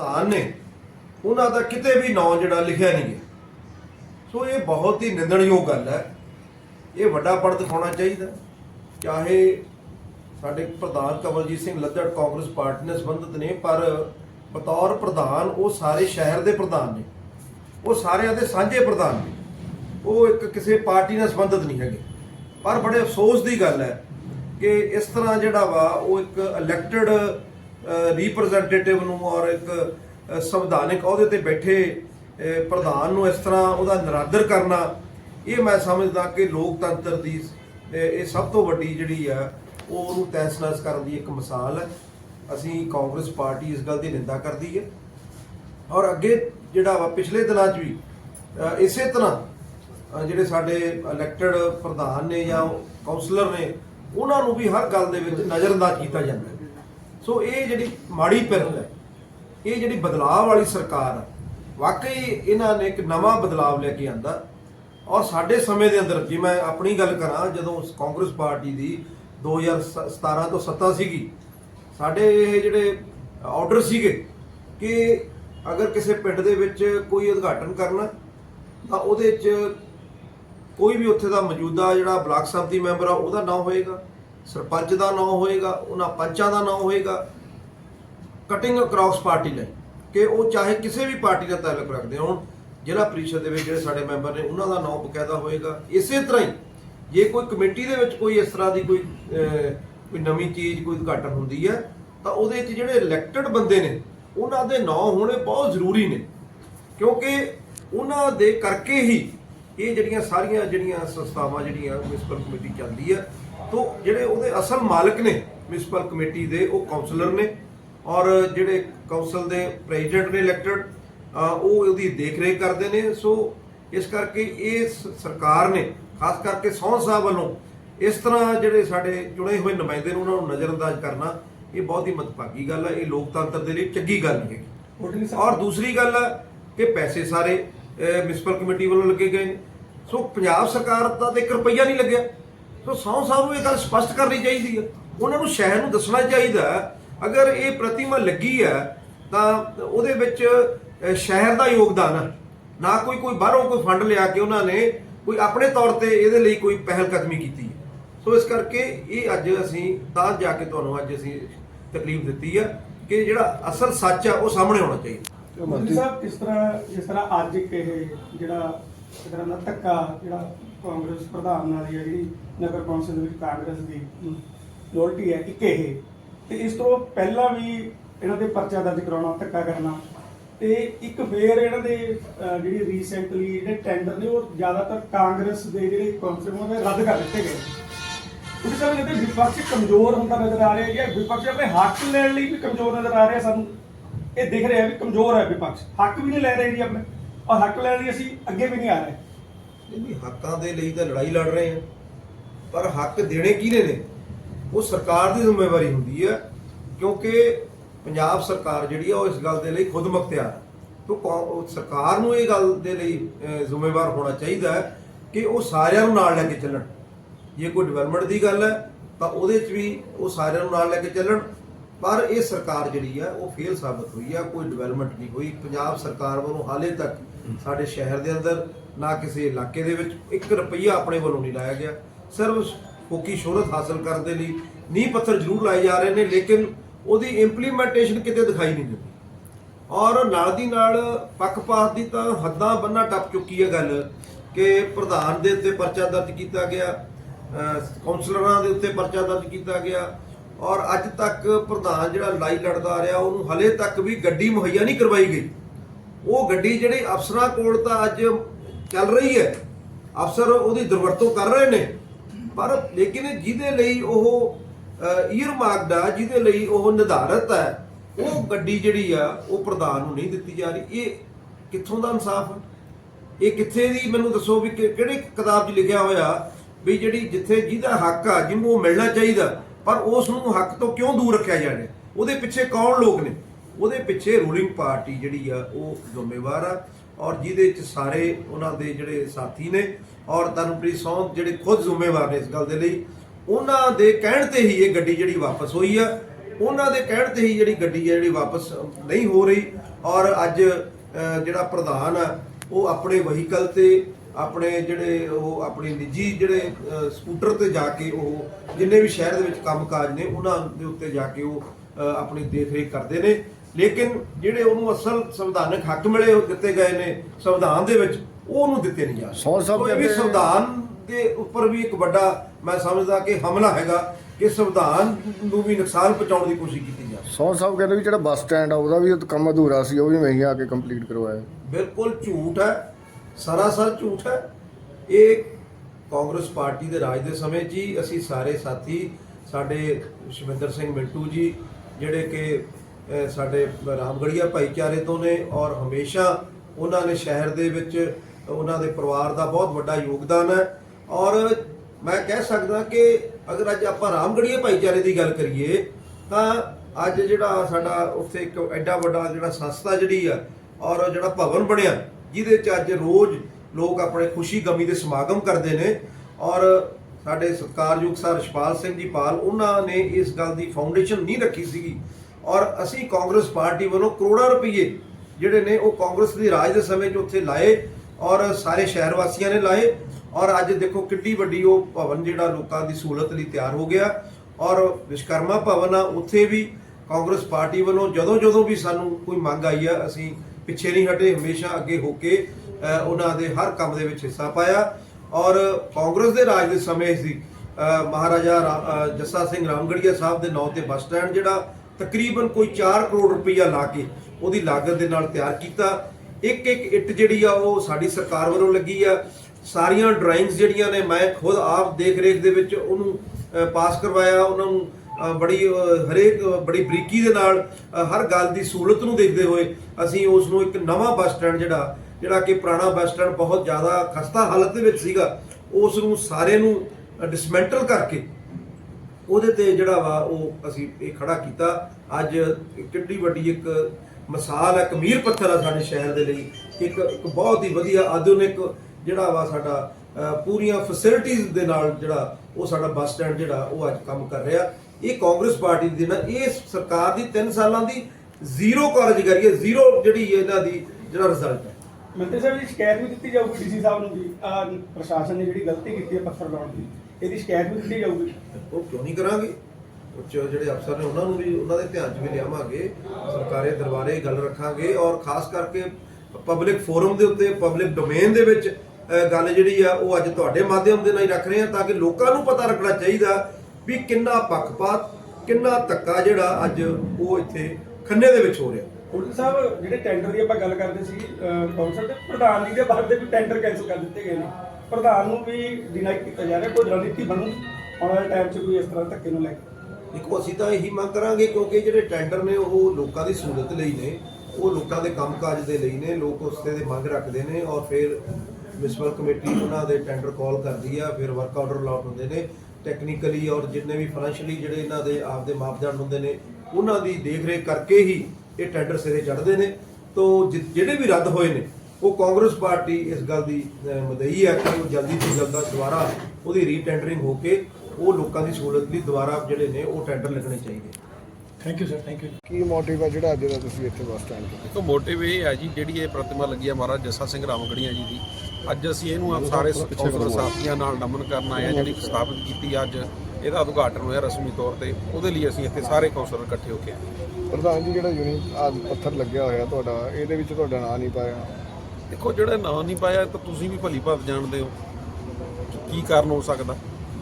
ਪ੍ਰਧਾਨ ਨੇ। ਉਹਨਾਂ ਦਾ ਕਿਤੇ ਵੀ ਨਾਂ ਜਿਹੜਾ ਲਿਖਿਆ ਨਹੀਂ ਗਿਆ। ਸੋ ਇਹ ਬਹੁਤ ਹੀ ਨਿੰਦਣਯੋਗ ਗੱਲ ਹੈ। ਇਹ ਵੱਡਾ ਪੜ ਦਿਖਾਉਣਾ ਚਾਹੀਦਾ। ਚਾਹੇ ਸਾਡੇ ਪ੍ਰਧਾਨ ਕਮਲਜੀਤ ਸਿੰਘ ਲੱਦੜ ਕਾਂਗਰਸ ਪਾਰਟੀ ਨਾਲ ਸੰਬੰਧਿਤ ਨੇ, ਪਰ ਬਤੌਰ ਪ੍ਰਧਾਨ ਉਹ ਸਾਰੇ ਸ਼ਹਿਰ ਦੇ ਪ੍ਰਧਾਨ ਨੇ। ਉਹ ਸਾਰਿਆਂ ਦੇ ਸਾਂਝੇ ਪ੍ਰਧਾਨ ਨੇ। ਉਹ ਇੱਕ ਕਿਸੇ ਪਾਰਟੀ ਨਾਲ ਸੰਬੰਧਿਤ ਨਹੀਂ ਹੈਗੇ। ਪਰ ਬੜੇ ਅਫਸੋਸ ਦੀ ਗੱਲ ਹੈ ਕਿ ਇਸ ਤਰ੍ਹਾਂ ਜਿਹੜਾ ਵਾ ਉਹ ਇੱਕ ਇਲੈਕਟਿਡ ਰਿਪਰੈਜ਼ੈਂਟੇਟਿਵ ਨੂੰ ਔਰ ਇੱਕ ਸੰਵਿਧਾਨਿਕ ਅਹੁਦੇ ਤੇ ਬੈਠੇ ਪ੍ਰਧਾਨ ਨੂੰ ਇਸ ਤਰ੍ਹਾਂ ਉਹਦਾ ਨਿਰਾਦਰ ਕਰਨਾ, ਇਹ ਮੈਂ ਸਮਝਦਾ ਕਿ ਲੋਕਤੰਤਰ ਦੀ ਇਹ ਸਭ ਤੋਂ ਵੱਡੀ ਜਿਹੜੀ ਆ, ਉਹ ਉਹਨੂੰ ਤਹਿਸ-ਨਹਿਸ ਕਰਨ ਦੀ ਇੱਕ ਮਿਸਾਲ ਹੈ। ਅਸੀਂ ਕਾਂਗਰਸ ਪਾਰਟੀ ਇਸ ਗੱਲ ਦੀ ਨਿੰਦਾ ਕਰਦੀ ਹੈ। ਔਰ ਅੱਗੇ ਜਿਹੜਾ ਵਾ, ਪਿਛਲੇ ਦਿਨਾਂ 'ਚ ਵੀ ਇਸੇ ਤਰ੍ਹਾਂ ਜਿਹੜੇ ਸਾਡੇ ਇਲੈਕਟਡ ਪ੍ਰਧਾਨ ਨੇ ਜਾਂ ਕਾਉਂਸਲਰ ਨੇ, ਉਹਨਾਂ ਨੂੰ ਵੀ ਹਰ ਗੱਲ ਦੇ ਵਿੱਚ ਨਜ਼ਰਅੰਦਾਜ਼ ਕੀਤਾ ਜਾਂਦਾ ਹੈ। ਸੋ ਇਹ ਜਿਹੜੀ ਮਾੜੀ ਪਹਿਲ ਹੈ, ਇਹ ਜਿਹੜੀ ਬਦਲਾਅ ਵਾਲੀ ਸਰਕਾਰ ਹੈ, ਵਾਕਈ ਇਹਨਾਂ ਨੇ ਇੱਕ ਨਵਾਂ ਬਦਲਾਅ ਲੈ ਕੇ ਆਂਦਾ। ਔਰ ਸਾਡੇ ਸਮੇਂ ਦੇ ਅੰਦਰ, ਜੇ ਮੈਂ ਆਪਣੀ ਗੱਲ ਕਰਾਂ, ਜਦੋਂ ਕਾਂਗਰਸ ਪਾਰਟੀ ਦੀ 2017 ਤੋਂ ਸੱਤਾ ਸੀਗੀ, ਸਾਡੇ ਇਹ ਜਿਹੜੇ ਆਰਡਰ ਸੀਗੇ ਕਿ ਅਗਰ ਕਿਸੇ ਪਿੰਡ ਦੇ ਵਿੱਚ ਕੋਈ ਉਦਘਾਟਨ ਕਰਨਾ, ਤਾਂ ਉਹਦੇ 'ਚ ਕੋਈ ਵੀ ਉੱਥੇ ਦਾ ਮੌਜੂਦਾ ਜਿਹੜਾ ਬਲਾਕ ਸੰਮਤੀ ਮੈਂਬਰ ਆ, ਉਹਦਾ ਨਾਮ ਹੋਏਗਾ। ਸਰਪੰਚ ਦਾ ਨਾਮ ਹੋਏਗਾ, ਉਹਨਾਂ ਪੰਚਾਂ ਦਾ ਨਾਮ ਹੋਏਗਾ। ਕਟਿੰਗ ਅਕ੍ਰੋਸ ਪਾਰਟੀ ਲਾਈਨ ਕਿ ਉਹ ਚਾਹੇ ਕਿਸੇ ਵੀ ਪਾਰਟੀ ਦਾ ਤਾਲੁਕ ਰੱਖਦੇ ਹੋਣ, ਜ਼ਿਲ੍ਹਾ ਪ੍ਰੀਸ਼ਦ ਦੇ ਵਿੱਚ ਜਿਹੜੇ ਸਾਡੇ ਮੈਂਬਰ ਨੇ, ਉਹਨਾਂ ਦਾ ਨਾਮ ਬਕਾਇਦਾ ਹੋਏਗਾ। ਇਸੇ ਤਰ੍ਹਾਂ ਹੀ ਜੇ ਕੋਈ ਕਮੇਟੀ ਦੇ ਵਿੱਚ ਕੋਈ ਇਸ ਤਰ੍ਹਾਂ ਦੀ ਕੋਈ ਕੋਈ ਨਵੀਂ ਚੀਜ਼, ਕੋਈ ਉਦਘਾਟਨ ਹੁੰਦੀ ਹੈ, ਤਾਂ ਉਹਦੇ ਵਿੱਚ ਜਿਹੜੇ ਇਲੈਕਟਡ ਬੰਦੇ ਨੇ, ਉਹਨਾਂ ਦੇ ਨਾਂ ਹੋਣੇ ਬਹੁਤ ਜ਼ਰੂਰੀ ਨੇ। ਕਿਉਂਕਿ ਉਹਨਾਂ ਦੇ ਕਰਕੇ ਹੀ ਇਹ ਜਿਹੜੀਆਂ ਸਾਰੀਆਂ ਜਿਹੜੀਆਂ ਸੰਸਥਾਵਾਂ, ਜਿਹੜੀਆਂ ਮਿਊਨਿਸਪਲ ਕਮੇਟੀ ਚੱਲਦੀ ਹੈ ਤੋਂ ਜਿਹੜੇ ਉਹਦੇ ਅਸਲ ਮਾਲਕ ਨੇ ਮਿਊਨਿਸਪਲ ਕਮੇਟੀ ਦੇ ਉਹ ਕਾਉਂਸਲਰ ਨੇ ਔਰ ਜਿਹੜੇ ਕਾਉਂਸਲ ਦੇ ਪ੍ਰੈਜ਼ੀਡੈਂਟ ਨੇ ਇਲੈਕਟਡ ਉਹ ਉਹਦੀ ਦੇਖਰੇਖ ਕਰਦੇ ਨੇ। ਸੋ ਇਸ ਕਰਕੇ ਇਹ ਸਰਕਾਰ ਨੇ ਖਾਸ ਕਰਕੇ ਸੌਂ ਸਾਹਿਬ ਵੱਲੋਂ ਇਸ ਤਰ੍ਹਾਂ ਜਿਹੜੇ ਸਾਡੇ ਚੁਣੇ ਹੋਏ ਨੁਮਾਇੰਦੇ ਨੇ ਉਹਨਾਂ ਨੂੰ ਨਜ਼ਰਅੰਦਾਜ਼ ਕਰਨਾ ਇਹ ਬਹੁਤ ਹੀ ਮਤਭਾਗੀ ਗੱਲ ਹੈ ਇਹ ਲੋਕਤੰਤਰ ਦੇ ਲਈ ਚੰਗੀ ਗੱਲ ਨਹੀਂ ਹੈਗੀ। ਔਰ ਦੂਸਰੀ ਗੱਲ ਹੈ ਕਿ ਪੈਸੇ ਸਾਰੇ ਮਿਊਨਿਸਪਲ ਕਮੇਟੀ ਵੱਲੋਂ ਲੱਗੇ ਗਏ ਸੋ ਪੰਜਾਬ ਸਰਕਾਰ ਦਾ ਤਾਂ 1 ਰੁਪਈਆ ਨਹੀਂ ਲੱਗਿਆ। ਸੋ ਸੌ ਸਾਹਿਬ ਨੂੰ ਇਹ ਗੱਲ ਸਪਸ਼ਟ ਕਰਨੀ ਚਾਹੀਦੀ ਹੈ। ਉਹਨਾਂ ਨੂੰ ਸ਼ਹਿਰ ਨੂੰ ਦੱਸਣਾ ਚਾਹੀਦਾ ਅਗਰ ਇਹ ਪ੍ਰਤਿਮਾ ਲੱਗੀ ਹੈ, ਤਾਂ ਉਹਦੇ ਵਿੱਚ ਸ਼ਹਿਰ ਦਾ ਯੋਗਦਾਨ ਹੈ। ਨਾ ਕੋਈ ਕੋਈ ਬਾਹਰੋਂ ਕੋਈ ਫੰਡ ਲਿਆ ਕੇ ਉਹਨਾਂ ਨੇ ਕੋਈ ਆਪਣੇ ਤੌਰ ਤੇ ਇਹਦੇ ਲਈ ਕੋਈ ਪਹਿਲ ਕਦਮੀ ਕੀਤੀ ਸੋ ਇਸ ਕਰਕੇ ਇਹ ਅੱਜ ਅਸੀਂ ਤਾਂ ਜਾ ਕੇ ਤੁਹਾਨੂੰ ਅੱਜ ਅਸੀਂ ਤਕਲੀਫ ਦਿੱਤੀ ਹੈ ਕਿ ਜਿਹੜਾ ਅਸਲ ਸੱਚ ਆ ਉਹ ਸਾਹਮਣੇ ਆਉਣਾ ਚਾਹੀਦਾ। ਮੰਤਰੀ ਸਾਹਿਬ, ਕਿਸ ਤਰ੍ਹਾਂ, ਜਿਸ ਤਰ੍ਹਾਂ ਅੱਜ ਇਹ ਜਿਹੜਾ ਇੱਕ ਤਰ੍ਹਾਂ ਦਾ ਧੱਕਾ ਜਿਹੜਾ ਕਾਂਗਰਸ ਪ੍ਰਧਾਨ ਨਾਲ ਹੈ ਜਿਹੜੀ ਨਗਰ ਕੌਂਸਲ ਦੇ ਵਿੱਚ ਕਾਂਗਰਸ ਦੀ ਲੋਲਟੀ ਹੈ ਇੱਕ ਇਹ। ਤੇ ਇਸ ਤੋਂ ਪਹਿਲਾਂ ਵੀ ਇਹਨਾਂ ਦੇ ਪਰਚਾ ਦਰਜ ਕਰਾਉਣਾ ਧੱਕਾ ਕਰਨਾ। ਤੇ ਇੱਕ ਫੇਰ ਇਹਨਾਂ ਦੇ ਜਿਹੜੀ ਰੀਸੈਂਟਲੀ ਜਿਹੜੇ ਟੈਂਡਰ ਨੇ, ਉਹ ਜ਼ਿਆਦਾਤਰ ਕਾਂਗਰਸ ਦੇ ਜਿਹੜੇ ਕੌਂਸਲ ਉਹਨਾਂ ਦੇ ਰੱਦ ਕਰ ਦਿੱਤੇ ਗਏ। ਕਿਉਂਕਿ ਸਾਹਿਬ ਇਹਦੇ ਵਿਪਕਸ਼ ਕਮਜ਼ੋਰ ਹੁੰਦਾ ਨਜ਼ਰ ਆ ਰਿਹਾ ਹੈ ਜਾਂ ਵਿਪਕਸ਼ ਆਪਣੇ ਹੱਕ ਲੈਣ ਲਈ ਵੀ ਕਮਜ਼ੋਰ ਨਜ਼ਰ ਆ ਰਿਹਾ ਸਾਨੂੰ। ਇਹ ਦਿਖ ਰਿਹਾ ਵੀ ਕਮਜ਼ੋਰ ਹੈ ਵਿਪਕਸ਼। ਹੱਕ ਵੀ ਨਹੀਂ ਲੈ ਰਹੇ ਜੀ ਆਪਣੇ। ਔਰ ਹੱਕ ਲੈਣ ਲਈ ਅਸੀਂ ਅੱਗੇ ਵੀ ਨਹੀਂ ਆ ਰਹੇ। ਨਹੀਂ ਨਹੀਂ, ਹੱਕਾਂ ਦੇ ਲਈ ਤਾਂ ਲੜਾਈ ਲੜ ਰਹੇ ਆ ਪਰ ਹੱਕ ਦੇਣੇ ਕਿਹਨੇ ਨੇ? ਉਹ ਸਰਕਾਰ ਦੀ ਜ਼ਿੰਮੇਵਾਰੀ ਹੁੰਦੀ ਹੈ ਕਿਉਂਕਿ ਪੰਜਾਬ ਸਰਕਾਰ ਜਿਹੜੀ ਆ ਉਹ ਇਸ ਗੱਲ ਦੇ ਲਈ ਖੁਦ ਮੁਖਤਿਆਰ ਹੈ ਤੋਂ ਸਰਕਾਰ ਨੂੰ ਇਹ ਗੱਲ ਦੇ ਲਈ ਜ਼ਿੰਮੇਵਾਰ ਹੋਣਾ ਚਾਹੀਦਾ ਹੈ ਕਿ ਉਹ ਸਾਰਿਆਂ ਨੂੰ ਨਾਲ ਲੈ ਕੇ ਚੱਲਣ। ਜੇ ਕੋਈ ਡਿਵੈਲਪਮੈਂਟ ਦੀ ਗੱਲ ਹੈ ਤਾਂ ਉਹਦੇ 'ਚ ਵੀ ਉਹ ਸਾਰਿਆਂ ਨੂੰ ਨਾਲ ਲੈ ਕੇ ਚੱਲਣ। ਪਰ ਇਹ ਸਰਕਾਰ ਜਿਹੜੀ ਆ, ਉਹ ਫੇਲ ਸਾਬਤ ਹੋਈ ਆ, ਕੋਈ ਡਿਵੈਲਪਮੈਂਟ ਨਹੀਂ ਹੋਈ। ਪੰਜਾਬ ਸਰਕਾਰ ਵੱਲੋਂ ਹਾਲੇ ਤੱਕ ਸਾਡੇ ਸ਼ਹਿਰ ਦੇ ਅੰਦਰ, ਨਾ ਕਿਸੇ ਇਲਾਕੇ ਦੇ ਵਿੱਚ 1 ਰੁਪਈਆ ਆਪਣੇ ਵੱਲੋਂ ਨਹੀਂ ਲਾਇਆ ਗਿਆ। ਸਿਰਫ ਫੋਕੀ ਸ਼ੋਹਰਤ ਹਾਸਲ ਕਰਨ ਦੇ ਲਈ ਨੀਂਹ ਪੱਥਰ ਜ਼ਰੂਰ ਲਾਏ ਜਾ ਰਹੇ ਨੇ, ਲੇਕਿਨ ਉਹਦੀ ਇੰਪਲੀਮੈਂਟੇਸ਼ਨ ਕਿਤੇ ਦਿਖਾਈ ਨਹੀਂ ਦਿੰਦੀ। ਔਰ ਨਾਲ ਦੀ ਨਾਲ ਪੱਖਪਾਤ ਦੀ ਤਾਂ ਹੱਦਾਂ ਬੰਨਾ ਟੱਪ ਚੁੱਕੀ ਹੈ ਗੱਲ ਕਿ ਪ੍ਰਧਾਨ ਦੇ ਉੱਤੇ ਪਰਚਾ ਦਰਜ ਕੀਤਾ ਗਿਆ, ਅਹ ਕਾਉਂਸਲਰਾਂ ਦੇ ਉੱਤੇ ਪਰਚਾ ਦਰਜ ਕੀਤਾ ਗਿਆ ਔਰ ਅੱਜ ਤੱਕ ਪ੍ਰਧਾਨ ਜਿਹੜਾ ਲੜਾਈ ਲੜਦਾ ਆ ਰਿਹਾ, ਉਹਨੂੰ ਹਲੇ ਤੱਕ ਵੀ ਗੱਡੀ ਮੁਹੱਈਆ ਨਹੀਂ ਕਰਵਾਈ ਗਈ। ਉਹ ਗੱਡੀ ਜਿਹੜੀ ਅਫਸਰਾਂ ਕੋਲ ਤਾਂ ਅੱਜ ਚੱਲ ਰਹੀ ਹੈ। ਅਫਸਰ ਉਹਦੀ ਦੁਰਵਰਤੋਂ ਕਰ ਰਹੇ ਨੇ। ਪਰ ਲੇਕਿਨ ਜਿਹਦੇ ਲਈ ਉਹ ਈਅਰ ਮਾਰਕਡ ਆ, ਜਿਹਦੇ ਲਈ ਉਹ ਨਿਰਧਾਰਤ ਹੈ, ਉਹ ਗੱਡੀ ਜਿਹੜੀ ਆ, ਉਹ ਪ੍ਰਧਾਨ ਨੂੰ ਨਹੀਂ ਦਿੱਤੀ ਜਾ ਰਹੀ। ਇਹ ਕਿੱਥੋਂ ਦਾ ਇਨਸਾਫ? ਹੈ ਇਹ ਕਿੱਥੇ ਦੀ? ਮੈਨੂੰ ਦੱਸੋ ਵੀ ਕਿਹੜੇ ਕਿਤਾਬ 'ਚ ਲਿਖਿਆ ਹੋਇਆ ਵੀ ਜਿਹੜੀ ਜਿੱਥੇ ਜਿਹਦਾ ਹੱਕ ਆ, ਜਿਹਨੂੰ ਉਹ ਮਿਲਣਾ ਚਾਹੀਦਾ ਪਰ ਉਸ ਨੂੰ ਹੱਕ ਤੋਂ ਕਿਉਂ ਦੂਰ ਰੱਖਿਆ ਜਾ ਰਿਹਾ ਉਹਦੇ ਪਿੱਛੇ ਕੌਣ ਲੋਕ ਨੇ? ਉਹਦੇ ਪਿੱਛੇ ਰੂਲਿੰਗ ਪਾਰਟੀ ਜਿਹੜੀ ਆ, ਉਹ ਜ਼ਿੰਮੇਵਾਰ ਆ ਔਰ ਜਿਹਦੇ ਚ ਸਾਰੇ ਉਹਨਾਂ ਦੇ ਜਿਹੜੇ ਸਾਥੀ ਨੇ ਔਰ ਤਨਪ੍ਰੀਤ ਸੌਂਦ ਜਿਹੜੇ ਖੁਦ ਜ਼ਿੰਮੇਵਾਰ ਨੇ ਇਸ ਗੱਲ ਦੇ ਲਈ, ਉਹਨਾਂ ਦੇ ਕਹਿਣ ਤੇ ਹੀ ਇਹ ਗੱਡੀ ਜਿਹੜੀ ਵਾਪਸ ਹੋਈ ਆ। ਉਹਨਾਂ ਦੇ ਕਹਿਣ ਤੇ ਹੀ ਜਿਹੜੀ ਗੱਡੀ ਹੈ ਜਿਹੜੀ ਵਾਪਸ ਨਹੀਂ ਹੋ ਰਹੀ ਔਰ ਅੱਜ ਜਿਹੜਾ ਪ੍ਰਧਾਨ ਆ, ਉਹ ਆਪਣੇ ਵਹੀਕਲ ਤੇ ਆਪਣੇ ਜਿਹੜੇ ਉਹ ਆਪਣੀ ਨਿੱਜੀ ਜਿਹੜੇ ਸਕੂਟਰ ਤੇ ਜਾ ਕੇ ਉਹ ਜਿੰਨੇ ਵੀ ਸ਼ਹਿਰ ਦੇ ਵਿੱਚ ਕੰਮਕਾਜ ਨੇ ਉਹਨਾਂ ਦੇ ਉੱਤੇ ਜਾ ਕੇ ਉਹ ਆਪਣੀ ਦੇਖ ਰੇਖ ਕਰਦੇ ਨੇ। ਲੇਕਿਨ ਜਿਹੜੇ ਉਹਨੂੰ ਅਸਲ ਸੰਵਿਧਾਨਕ ਹੱਕ ਮਿਲੇ ਉਹ ਦਿੱਤੇ ਗਏ ਨੇ ਸੰਵਿਧਾਨ ਦੇ ਵਿੱਚ ਉਹ ਉਹਨੂੰ ਦਿੱਤੇ ਨਹੀਂ ਜਾ ਰਹੇ। ਸੌ ਸੋ ਇਹ ਵੀ ਸੰਵਿਧਾਨ ਦੇ ਉੱਪਰ ਵੀ ਇੱਕ ਵੱਡਾ ਮੈਂ ਸਮਝਦਾ ਕਿ ਹਮਲਾ ਹੈਗਾ ਕਿ ਸੰਵਿਧਾਨ ਨੂੰ ਵੀ ਨੁਕਸਾਨ ਪਹੁੰਚਾਉਣ ਦੀ ਕੋਸ਼ਿਸ਼ ਕੀਤੀ ਜਾ ਸੌਨ ਸਾਹਿਬ ਕਹਿੰਦੇ ਵੀ ਜਿਹੜਾ ਬੱਸ ਸਟੈਂਡ ਆ ਉਹਦਾ ਵੀ ਕੰਮ ਅਧੂਰਾ ਸੀ ਉਹ ਵੀ ਮੈਂ ਆ ਕੇ ਕੰਪਲੀਟ ਕਰਵਾਇਆ। ਬਿਲਕੁਲ ਝੂਠ ਹੈ। ਸਰਾਸਰ ਝੂਠ ਹੈ। ਇਹ ਕਾਂਗਰਸ ਪਾਰਟੀ ਦੇ ਰਾਜ ਦੇ ਸਮੇਂ ਜੀ, ਅਸੀਂ ਸਾਰੇ ਸਾਥੀ, ਸਾਡੇ ਸ਼ਿਵਿੰਦਰ ਸਿੰਘ ਮਿੰਟੂ ਜੀ, ਜਿਹੜੇ ਕਿ ਸਾਡੇ ਰਾਮਗੜੀਆ ਭਾਈਚਾਰੇ ਤੋਂ ਨੇ ਔਰ ਹਮੇਸ਼ਾ ਉਹਨਾਂ ਨੇ ਸ਼ਹਿਰ ਦੇ ਵਿੱਚ ਉਹਨਾਂ ਦੇ ਪਰਿਵਾਰ ਦਾ ਬਹੁਤ ਵੱਡਾ ਯੋਗਦਾਨ ਹੈ। ਔਰ ਮੈਂ ਕਹਿ ਸਕਦਾ ਕਿ ਅਗਰ ਅੱਜ ਆਪਾਂ ਰਾਮਗੜੀਆ ਭਾਈਚਾਰੇ ਦੀ ਗੱਲ ਕਰੀਏ, ਤਾਂ ਅੱਜ ਜਿਹੜਾ ਸਾਡਾ ਉੱਥੇ ਇੱਕ ਐਡਾ ਵੱਡਾ ਜਿਹੜਾ ਸੰਸਥਾ ਜਿਹੜੀ ਆ ਔਰ ਜਿਹੜਾ ਭਵਨ ਬਣਿਆ ਜਿਹਦੇ ਚ ਅੱਜ ਰੋਜ਼ ਲੋਕ ਆਪਣੇ ਖੁਸ਼ੀ ਗਮੀ ਦੇ ਸਮਾਗਮ ਕਰਦੇ ਨੇ। ਔਰ ਸਾਡੇ ਸਤਿਕਾਰਯੋਗ ਸਰ ਰਸਪਾਲ ਸਿੰਘ ਜੀ ਪਾਲ, ਉਹਨਾਂ ਨੇ ਇਸ ਗੱਲ ਦੀ ਫਾਊਂਡੇਸ਼ਨ ਨਹੀਂ ਰੱਖੀ ਸੀਗੀ। ਔਰ ਅਸੀਂ ਕਾਂਗਰਸ ਪਾਰਟੀ ਵੱਲੋਂ ਕਰੋੜਾਂ ਰੁਪਏ ਜਿਹੜੇ ਨੇ ਉਹ ਕਾਂਗਰਸ ਦੀ ਰਾਜ ਦੇ ਸਮੇਂ 'ਚ ਉੱਥੇ ਲਾਏ ਔਰ ਸਾਰੇ ਸ਼ਹਿਰ ਵਾਸੀਆਂ ਨੇ ਲਾਏ। ਔਰ ਅੱਜ ਦੇਖੋ ਕਿੱਡੀ ਵੱਡੀ ਉਹ ਭਵਨ ਜਿਹੜਾ ਲੋਕਾਂ ਦੀ ਸਹੂਲਤ ਲਈ ਤਿਆਰ ਹੋ ਗਿਆ। ਔਰ ਵਿਸ਼ਕਰਮਾ ਭਵਨ ਆ, ਉੱਥੇ ਵੀ ਕਾਂਗਰਸ ਪਾਰਟੀ ਵੱਲੋਂ ਜਦੋਂ ਜਦੋਂ ਵੀ ਸਾਨੂੰ ਕੋਈ ਮੰਗ ਆਈ ਆ, ਅਸੀਂ ਪਿੱਛੇ ਨਹੀਂ ਹਟੇ, ਹਮੇਸ਼ਾ ਅੱਗੇ ਹੋ ਕੇ ਉਹਨਾਂ ਦੇ ਹਰ ਕੰਮ ਦੇ ਵਿੱਚ ਹਿੱਸਾ ਪਾਇਆ। ਔਰ ਕਾਂਗਰਸ ਦੇ ਰਾਜ ਦੇ ਸਮੇਂ ਸੀ ਮਹਾਰਾਜਾ ਰਾ- ਜੱਸਾ ਸਿੰਘ ਰਾਮਗੜੀਆ ਸਾਹਿਬ ਦੇ ਨਾਂ ਤੇ ਬੱਸ ਸਟੈਂਡ ਜਿਹੜਾ ਤਕਰੀਬਨ ਕੋਈ 4 ਕਰੋੜ ਰੁਪਈਆ ਲਾ ਕੇ ਉਹਦੀ ਲਾਗਤ ਦੇ ਨਾਲ ਤਿਆਰ ਕੀਤਾ। ਇੱਕ ਇੱਕ ਇੱਟ ਜਿਹੜੀ ਆ, ਉਹ ਸਾਡੀ ਸਰਕਾਰ ਵੱਲੋਂ ਲੱਗੀ ਆ। ਸਾਰੀਆਂ ਡਰਾਇੰਗਸ ਜਿਹੜੀਆਂ ਨੇ, ਮੈਂ ਖੁਦ ਆਪ ਦੇਖ ਰੇਖ ਦੇ ਵਿੱਚ ਉਹਨੂੰ ਪਾਸ ਕਰਵਾਇਆ, ਉਹਨਾਂ ਨੂੰ ਬੜੀ ਹਰੇਕ ਬੜੀ ਬਰੀਕੀ ਦੇ ਨਾਲ ਹਰ ਗੱਲ ਦੀ ਸਹੂਲਤ ਨੂੰ ਦੇਖਦੇ ਹੋਏ ਅਸੀਂ ਉਸ ਨੂੰ ਇੱਕ ਨਵਾਂ ਬੱਸ ਸਟੈਂਡ ਜਿਹੜਾ ਜਿਹੜਾ ਕਿ ਪੁਰਾਣਾ ਬੱਸ ਸਟੈਂਡ ਬਹੁਤ ਜ਼ਿਆਦਾ ਖਸਤਾ ਹਾਲਤ ਦੇ ਵਿੱਚ ਸੀਗਾ ਉਸ ਨੂੰ ਸਾਰੇ ਨੂੰ ਡਿਸਮੈਂਟਲ ਕਰਕੇ ਉਹਦੇ ਤੇ ਜਿਹੜਾ ਵਾ ਉਹ ਅਸੀਂ ਇਹ ਖੜਾ ਕੀਤਾ। ਅੱਜ ਕਿੱਡੀ ਵੱਡੀ ਇੱਕ ਮਿਸਾਲ ਹੈ ਕਮੀਰ ਪੱਥਰ ਆ ਸਾਡੇ ਸ਼ਹਿਰ ਦੇ ਲਈ ਇੱਕ ਇੱਕ ਬਹੁਤ ਹੀ ਵਧੀਆ ਆਧੁਨਿਕ ਜਿਹੜਾ ਵਾ ਸਾਡਾ ਪੂਰੀਆਂ ਫੈਸਿਲਿਟੀਆਂ ਦੇ ਨਾਲ ਜਿਹੜਾ ਉਹ ਸਾਡਾ ਬੱਸ ਸਟੈਂਡ ਜਿਹੜਾ ਉਹ ਅੱਜ ਕੰਮ ਕਰ ਰਿਹਾ। ਇਹ ਕਾਂਗਰਸ ਪਾਰਟੀ ਦੀ ਨਾ ਇਹ ਸਰਕਾਰ ਦੀ 3 ਸਾਲਾਂ ਦੀ ਜ਼ੀਰੋ ਕਾਰਜਕਾਰੀ ਹੈ ਜ਼ੀਰੋ ਜਿਹੜੀ ਇਹਨਾਂ ਦੀ ਜਿਹੜਾ ਰਿਜ਼ਲਟ ਹੈ। ਮੰਤਰੀ ਸਾਹਿਬ ਦੀ ਸ਼ਿਕਾਇਤ ਵੀ ਦਿੱਤੀ ਜਾਊਗੀ ਡੀਸੀ ਸਾਹਿਬ ਨੂੰ ਵੀ ਪ੍ਰਸ਼ਾਸਨ ਨੇ ਜਿਹੜੀ ਗਲਤੀ ਕੀਤੀ ਹੈ ਪੱਥਰ ਲਾਉਣ ਦੀ ਇਹਦੀ ਸ਼ਿਕਾਇਤ ਵੀ ਦਿੱਤੀ ਜਾਊਗੀ। ਉਹ ਕਿਉਂ ਨਹੀਂ ਕਰਾਂਗੇ? ਉੱਚ ਜਿਹੜੇ ਅਫਸਰ ਨੇ ਉਹਨਾਂ ਨੂੰ ਵੀ ਉਹਨਾਂ ਦੇ ਧਿਆਨ 'ਚ ਵੀ ਲਿਆਵਾਂਗੇ ਸਰਕਾਰੀ ਦਰਬਾਰੇ ਇਹ ਗੱਲ ਰੱਖਾਂਗੇ ਔਰ ਖਾਸ ਕਰਕੇ ਪਬਲਿਕ ਫੋਰਮ ਦੇ ਉੱਤੇ ਪਬਲਿਕ ਡੋਮੇਨ ਦੇ ਵਿੱਚ ਗੱਲ ਜਿਹੜੀ ਆ ਉਹ ਅੱਜ ਤੁਹਾਡੇ ਮਾਧਿਅਮ ਦੇ ਨਾਲ ਹੀ ਰੱਖ ਰਹੇ ਹਾਂ ਤਾਂ ਕਿ ਲੋਕਾਂ ਨੂੰ ਪਤਾ ਰੱਖਣਾ ਚਾਹੀਦਾ ਵੀ ਕਿੰਨਾ ਪੱਖਪਾਤ ਕਿੰਨਾ ਧੱਕਾ ਜਿਹੜਾ ਅੱਜ ਉਹ ਇੱਥੇ ਖੰਨੇ ਦੇ ਵਿੱਚ ਹੋ ਰਿਹਾ। ਉਲਟ ਸਾਹਿਬ ਜਿਹੜੇ ਟੈਂਡਰ ਦੀ ਆਪਾਂ ਗੱਲ ਕਰਦੇ ਸੀ ਕੌਂਸਲ ਦੇ ਪ੍ਰਧਾਨ ਜੀ ਦੇ ਬਾਅਦ ਦੇ ਵੀ ਟੈਂਡਰ ਕੈਨਸਲ ਕਰ ਦਿੱਤੇ ਗਏ ਨੇ। ਪ੍ਰਧਾਨ ਨੂੰ ਵੀ ਡਿਨਾਈ ਕੀਤਾ ਜਾ ਰਿਹਾ ਕੋਈ ਰਣਨੀਤੀ ਬਣੂ ਆਉਣ ਵਾਲੇ ਟਾਈਮ 'ਚ ਕੋਈ ਇਸ ਤਰ੍ਹਾਂ ਧੱਕੇ ਨੂੰ ਲੈ ਕੇ? ਦੇਖੋ ਅਸੀਂ ਤਾਂ ਇਹੀ ਮੰਗ ਕਰਾਂਗੇ ਕਿਉਂਕਿ ਜਿਹੜੇ ਟੈਂਡਰ ਨੇ ਉਹ ਲੋਕਾਂ ਦੀ ਸਹੂਲਤ ਲਈ ਨੇ। ਉਹ ਲੋਕਾਂ ਦੇ ਕੰਮਕਾਜ ਦੇ ਲਈ ਨੇ ਲੋਕ ਉਸ ਤੇ ਦੇ ਮੰਗ ਰੱਖਦੇ ਨੇ ਔਰ ਫਿਰ ਮਿਊਨਿਸਪਲ ਕਮੇਟੀ ਉਹਨਾਂ ਦੇ ਟੈਂਡਰ ਕਾਲ ਕਰਦੀ ਆ ਫਿਰ ਵਰਕ ਆਰਡਰ ਅਲਾਟ ਹੁੰਦੇ ਨੇ। ਟੈਕਨੀਕਲੀ ਔਰ ਜਿੰਨੇ ਵੀ ਫਾਈਨੈਂਸ਼ੀਅਲੀ ਜਿਹੜੇ ਇਹਨਾਂ ਦੇ ਆਪਦੇ ਮਾਪਦੰਡ ਹੁੰਦੇ ਨੇ ਉਹਨਾਂ ਦੀ ਦੇਖਰੇਖ ਕਰਕੇ ਹੀ ਇਹ ਟੈਂਡਰ ਸਿਰੇ ਚੜ੍ਹਦੇ ਨੇ। ਤੋਂ ਜਿ- ਜਿਹੜੇ ਵੀ ਰੱਦ ਹੋਏ ਨੇ ਉਹ ਕਾਂਗਰਸ ਪਾਰਟੀ ਇਸ ਗੱਲ ਦੀ ਮਦਈ ਹੈ ਕਿ ਉਹ ਜਲਦੀ ਤੋਂ ਜਲਦ ਦੁਬਾਰਾ ਉਹਦੀ ਰੀਟੈਂਡਰਿੰਗ ਹੋ ਕੇ ਉਹ ਲੋਕਾਂ ਦੀ ਸਹੂਲਤ ਲਈ ਦੁਬਾਰਾ ਜਿਹੜੇ ਨੇ ਉਹ ਟੈਂਡਰ ਲੱਗਣੇ ਚਾਹੀਦੇ thank you sir thank you Ki motive ਆ ਜਿਹੜਾ ਅੱਜ ਦਾ ਤੁਸੀਂ ਇੱਥੇ ਬੱਸ ਸਟੈਂਡ ਤੇ? ਦੇਖੋ ਮੋਟਿਵ ਇਹ ਹੈ ਜੀ ਜਿਹੜੀ ਇਹ ਪ੍ਰਤਿਮਾ ਲੱਗੀ ਹੈ ਮਹਾਰਾਜ ਜੱਸਾ ਸਿੰਘ ਰਾਮਗੜੀਆਂ ਜੀ ਦੀ ਅੱਜ ਅਸੀਂ ਇਹਨੂੰ ਆਪ ਸਾਰੇ ਕੌਂਸਲ ਸਾਥੀਆਂ ਨਾਲ ਨਮਨ ਕਰਨ ਆਏ ਹਾਂ ਜਿਹੜੀ ਸਥਾਪਿਤ ਕੀਤੀ ਅੱਜ। ਇਹਦਾ ਉਦਘਾਟਨ ਹੋਇਆ ਰਸਮੀ ਤੌਰ ਤੇ। ਉਹਦੇ ਲਈ ਅਸੀਂ ਇੱਥੇ ਸਾਰੇ ਕੌਂਸਲਰ ਇਕੱਠੇ ਹੋ ਕੇ ਆਏ ਪ੍ਰਧਾਨ ਜੀ ਜਿਹੜਾ ਯੂਨੀ ਆ ਪੱਥਰ ਲੱਗਿਆ ਹੋਇਆ ਤੁਹਾਡਾ ਇਹਦੇ ਵਿੱਚ ਤੁਹਾਡਾ ਨਾਂ ਨਹੀਂ ਪਾਇਆ? ਦੇਖੋ ਜਿਹੜਾ ਨਾਂ ਨਹੀਂ ਪਾਇਆ ਤਾਂ ਤੁਸੀਂ ਵੀ ਭਲੀ ਭਾਤ ਜਾਣਦੇ ਹੋ ਕਿ ਕਾਰਨ ਹੋ ਸਕਦਾ।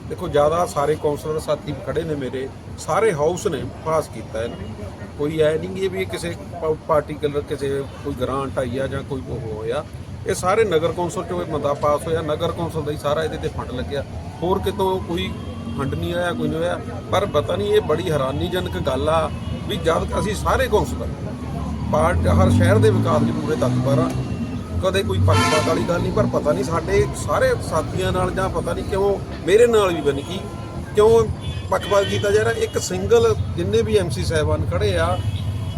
ਦੇਖੋ ਜ਼ਿਆਦਾ ਸਾਰੇ ਕੌਂਸਲਰ ਸਾਥੀ ਖੜੇ ਨੇ ਮੇਰੇ। ਸਾਰੇ ਹਾਊਸ ਨੇ ਪਾਸ ਕੀਤਾ ਹੈ ਕੋਈ ਐ ਨਹੀਂ ਵੀ ਇਹ ਕਿਸੇ ਪਾਰਟੀਕੂਲਰ ਕਿਸੇ ਕੋਈ ਗ੍ਰਾਂਟ ਆਈ ਆ ਜਾਂ ਕੋਈ ਹੋਇਆ। ਇਹ ਸਾਰੇ ਨਗਰ ਕੌਂਸਲ ਚੋਂ ਇਹ ਮੰਦਾ ਪਾਸ ਹੋਇਆ। ਨਗਰ ਕੌਂਸਲ ਦਾ ਹੀ ਸਾਰਾ ਇਹਦੇ ਤੇ ਫੰਡ ਲੱਗਿਆ। ਹੋਰ ਕਿਤੋਂ ਕੋਈ ਫੰਡ ਨਹੀਂ ਆਇਆ ਕੋਈ ਨਹੀਂ ਹੋਇਆ। ਪਰ ਪਤਾ ਨਹੀਂ ਇਹ ਬੜੀ ਹੈਰਾਨੀਜਨਕ ਗੱਲ ਆ ਵੀ ਜਦ ਅਸੀਂ ਸਾਰੇ ਕੌਂਸਲਰ ਪਾਰਟ ਹਰ ਸ਼ਹਿਰ ਦੇ ਵਿਕਾਸ ਦੇ ਪੂਰੇ ਤਤਪਰ ਆ ਕਦੇ ਕੋਈ ਪੱਖਪਾਤ ਵਾਲੀ ਗੱਲ ਨਹੀਂ ਪਰ ਪਤਾ ਨਹੀਂ ਸਾਡੇ ਸਾਰੇ ਸਾਥੀਆਂ ਨਾਲ ਜਾਂ ਪਤਾ ਨਹੀਂ ਕਿਉਂ ਮੇਰੇ ਨਾਲ ਵੀ ਬਣ ਗਈ ਕਿਉਂ ਪੱਖਪਾਤ ਕੀਤਾ ਜਾ ਰਿਹਾ। ਇੱਕ ਸਿੰਗਲ ਜਿੰਨੇ ਵੀ ਐਮਸੀ ਸਾਹਿਬਾਨ ਖੜੇ ਆ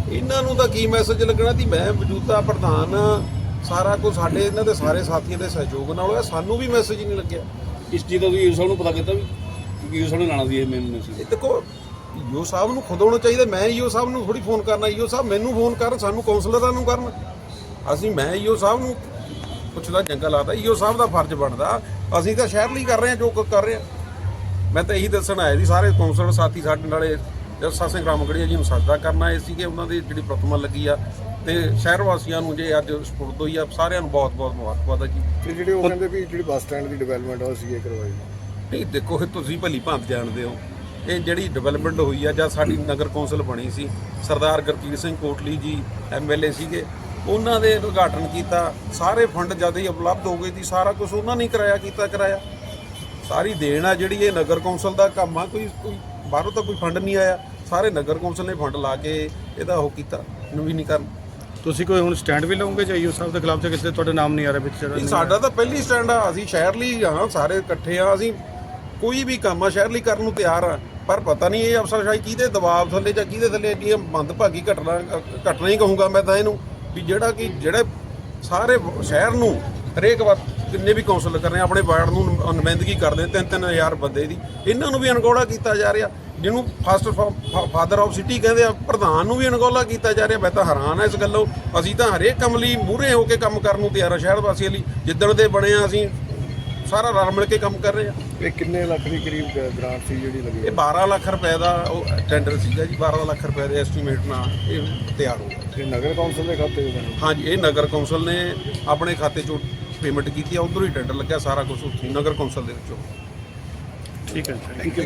ਇਹਨਾਂ ਨੂੰ ਤਾਂ ਕੀ ਮੈਸੇਜ ਲੱਗਣਾ ਸੀ ਮੈਂ ਮੌਜੂਦਾ ਪ੍ਰਧਾਨ ਸਾਰਾ ਕੁਝ ਸਾਡੇ ਇਹਨਾਂ ਦੇ ਸਾਰੇ ਸਾਥੀਆਂ ਦੇ ਸਹਿਯੋਗ ਨਾਲ ਹੋਇਆ ਸਾਨੂੰ ਵੀ ਮੈਸੇਜ ਨਹੀਂ ਲੱਗਿਆ। ਇਸ ਚੀਜ਼ ਦਾ ਵੀ ਯੂਜ਼ਰ ਨੂੰ ਪਤਾ ਕੀਤਾ ਵੀ? ਯੂਜ਼ਰ ਨੂੰ ਲਾਣਾ ਸੀ ਇਹ ਮੈਨੂੰ ਇਹ ਦੇਖੋ ਈਓ ਸਾਹਿਬ ਨੂੰ ਖੁਦ ਹੋਣਾ ਚਾਹੀਦਾ ਮੈਂ ਈਓ ਸਾਹਿਬ ਨੂੰ ਥੋੜੀ ਫੋਨ ਕਰਨਾ ਈਓ ਸਾਹਿਬ ਮੈਨੂੰ ਫੋਨ ਕਰਨ ਸਾਨੂੰ ਕਾਉਂਸਲਰਾਂ ਨੂੰ ਕਰਨ। ਅਸੀਂ ਮੈਂ ਈਓ ਸਾਹਿਬ ਨੂੰ ਪੁੱਛਦਾ ਚੰਗਾ ਲੱਗਦਾ ਈਓ ਸਾਹਿਬ ਦਾ ਫਰਜ਼ ਬਣਦਾ ਅਸੀਂ ਤਾਂ ਸ਼ਹਿਰ ਲਈ ਕਰ ਰਹੇ ਹਾਂ ਜੋ ਕਰ ਰਹੇ ਹਾਂ। ਮੈਂ ਤਾਂ ਇਹੀ ਦੱਸਣ ਆਇਆ ਸੀ ਸਾਰੇ ਕਾਉਂਸਲਰ ਸਾਥੀ ਸਾਡੇ ਨਾਲੇ ਜੱਸਾ ਸਿੰਘ ਰਾਮਗੜੀਆ ਜੀ ਨੂੰ ਸਜਦਾ ਕਰਨ ਆਏ ਸੀਗੇ ਉਹਨਾਂ ਦੀ ਜਿਹੜੀ ਪ੍ਰਤਮਾ ਲੱਗੀ ਆ ਤੇ ਸ਼ਹਿਰ ਵਾਸੀਆਂ ਨੂੰ ਜੇ ਅੱਜ ਸਪੁਰਦ ਹੋਈ ਆ ਸਾਰਿਆਂ ਨੂੰ ਬਹੁਤ ਬਹੁਤ ਮੁਬਾਰਕਬਾਦ ਆ ਜੀ। ਤੇ ਜਿਹੜੇ ਉਹ ਕਹਿੰਦੇ ਵੀ ਜਿਹੜੀ ਬੱਸ ਸਟੈਂਡ ਦੀ ਡਿਵੈਲਪਮੈਂਟ ਉਹ ਸੀਗੇ ਕਰਵਾਈ। ਨਹੀਂ ਦੇਖੋ ਇਹ ਤੁਸੀਂ ਭਲੀ ਭਾਂਤ ਜਾਣਦੇ ਹੋ। ਇਹ ਜਿਹੜੀ ਡਿਵੈਲਪਮੈਂਟ ਹੋਈ ਆ ਜਾਂ ਸਾਡੀ ਨਗਰ ਕੌਂਸਲ ਬਣੀ ਸੀ ਸਰਦਾਰ ਗੁਰਕੀਰਤ ਸਿੰਘ ਕੋਟਲੀ ਜੀ ਐਮਐਲਏ ਸੀਗੇ ਉਹਨਾਂ ਦੇ ਉਦਘਾਟਨ ਕੀਤਾ ਸਾਰੇ ਫੰਡ ਜਦ ਹੀ ਉਪਲਬਧ ਹੋ ਗਏ ਸੀ ਸਾਰਾ ਕੁਝ ਉਹਨਾਂ ਨੇ ਕਰਾਇਆ ਕੀਤਾ ਕਰਾਇਆ। ਸਾਰੀ ਦੇਣ ਆ ਜਿਹੜੀ ਇਹ ਨਗਰ ਕੌਂਸਲ ਦਾ ਕੰਮ ਆ ਕੋਈ ਕੋਈ ਬਾਹਰੋਂ ਤਾਂ ਕੋਈ ਫੰਡ ਨਹੀਂ ਆਇਆ। ਸਾਰੇ ਨਗਰ ਕੌਂਸਲ ਨੇ ਫੰਡ ਲਾ ਕੇ ਇਹਦਾ ਉਹ ਕੀਤਾ ਨਵੀਨੀਕਰਨ। ਤੁਸੀਂ ਕੋਈ ਹੁਣ ਸਟੈਂਡ ਵੀ ਲਓਗੇ ਚਾਹੀਓ ਸਾਹਿਬ ਦੇ ਖਿਲਾਫ ਜਾਂ ਕਿਸੇ ਤੁਹਾਡਾ ਨਾਮ ਨਹੀਂ ਆ ਰਿਹਾ ਵਿੱਚ ਜਿਹੜਾ ਨਹੀਂ ਸਾਡਾ ਤਾਂ ਪਹਿਲੀ ਸਟੈਂਡ ਆ। ਅਸੀਂ ਸ਼ਹਿਰ ਲਈ ਹਾਂ ਸਾਰੇ ਇਕੱਠੇ ਆ। ਅਸੀਂ ਕੋਈ ਵੀ ਕੰਮ ਆ ਸ਼ਹਿਰ ਲਈ ਕਰਨ ਨੂੰ ਤਿਆਰ ਆ। ਪਰ ਪਤਾ ਨਹੀਂ ਇਹ ਅਫਸਰਸ਼ਾਹੀ ਕਿਹਦੇ ਦਬਾਅ ਥੱਲੇ ਜਾਂ ਕਿਹਦੇ ਥੱਲੇ ਐਡੀ ਮੰਦਭਾਗੀ ਘਟਨਾ ਘਟਨਾ ਹੀ ਕਹੂੰਗਾ ਮੈਂ ਤਾਂ ਇਹਨੂੰ ਵੀ ਜਿਹੜਾ ਕਿ ਜਿਹੜੇ ਸਾਰੇ ਸ਼ਹਿਰ ਨੂੰ ਹਰੇਕ ਵਾਰ ਜਿੰਨੇ ਵੀ ਕੌਂਸਲ ਕਰ ਰਹੇ ਆਪਣੇ ਵਾਰਡ ਨੂੰ ਨੁਮਾਇੰਦਗੀ ਕਰਦੇ ਤਿੰਨ ਤਿੰਨ ਹਜ਼ਾਰ ਬੰਦੇ ਦੀ। ਇਹਨਾਂ ਨੂੰ ਵੀ ਅਣਗੌਲਾ ਕੀਤਾ ਜਾ ਰਿਹਾ। ਜਿਹਨੂੰ ਫਸਟ ਫਾਦਰ ਆਫ ਸਿਟੀ ਕਹਿੰਦੇ ਆ ਪ੍ਰਧਾਨ ਨੂੰ ਵੀ ਅਣਗੌਲਾ ਕੀਤਾ ਜਾ ਰਿਹਾ। ਮੈਂ ਤਾਂ ਹੈਰਾਨ ਆ ਇਸ ਗੱਲੋਂ। ਅਸੀਂ ਤਾਂ ਹਰੇਕ ਕੰਮ ਲਈ ਮੂਹਰੇ ਹੋ ਕੇ ਕੰਮ ਕਰਨ ਨੂੰ ਤਿਆਰ ਆ ਸ਼ਹਿਰ ਵਾਸੀਆਂ ਲਈ। ਜਿੱਦਣ ਦੇ ਬਣੇ ਆ ਅਸੀਂ ਸਾਰਾ ਰਲ ਮਿਲ ਕੇ ਕੰਮ ਕਰ ਰਹੇ ਆ। ਇਹ ਕਿੰਨੇ ਲੱਖ ਦੀ ਕਰੀਬ ਗ੍ਰਾਂਟ ਸੀ ਜਿਹੜੀ ਲੱਗੀ? ਇਹ 12 ਲੱਖ ਰੁਪਏ ਦਾ ਉਹ ਟੈਂਡਰ ਸੀਗਾ ਜੀ। 12 ਲੱਖ ਰੁਪਏ ਦੇ ਐਸਟੀਮੇਟ ਨਾਲ ਇਹ ਤਿਆਰ ਹੋ ਗਿਆ। ਤੇ ਨਗਰ ਕੌਂਸਲ ਦੇ ਖਾਤੇ ਦੇ ਹਾਂਜੀ ਇਹ ਨਗਰ ਕੌਂਸਲ ਨੇ ਆਪਣੇ ਖਾਤੇ ਚੋਂ ਪੇਮੈਂਟ ਕੀਤੀ ਆ ਉਧਰੋਂ ਹੀ ਟੈਂਡਰ ਲੱਗਿਆ ਸਾਰਾ ਕੁਝ ਨਗਰ ਕੌਂਸਲ ਦੇ ਵਿੱਚੋਂ। ਠੀਕ ਹੈ ਜੀ।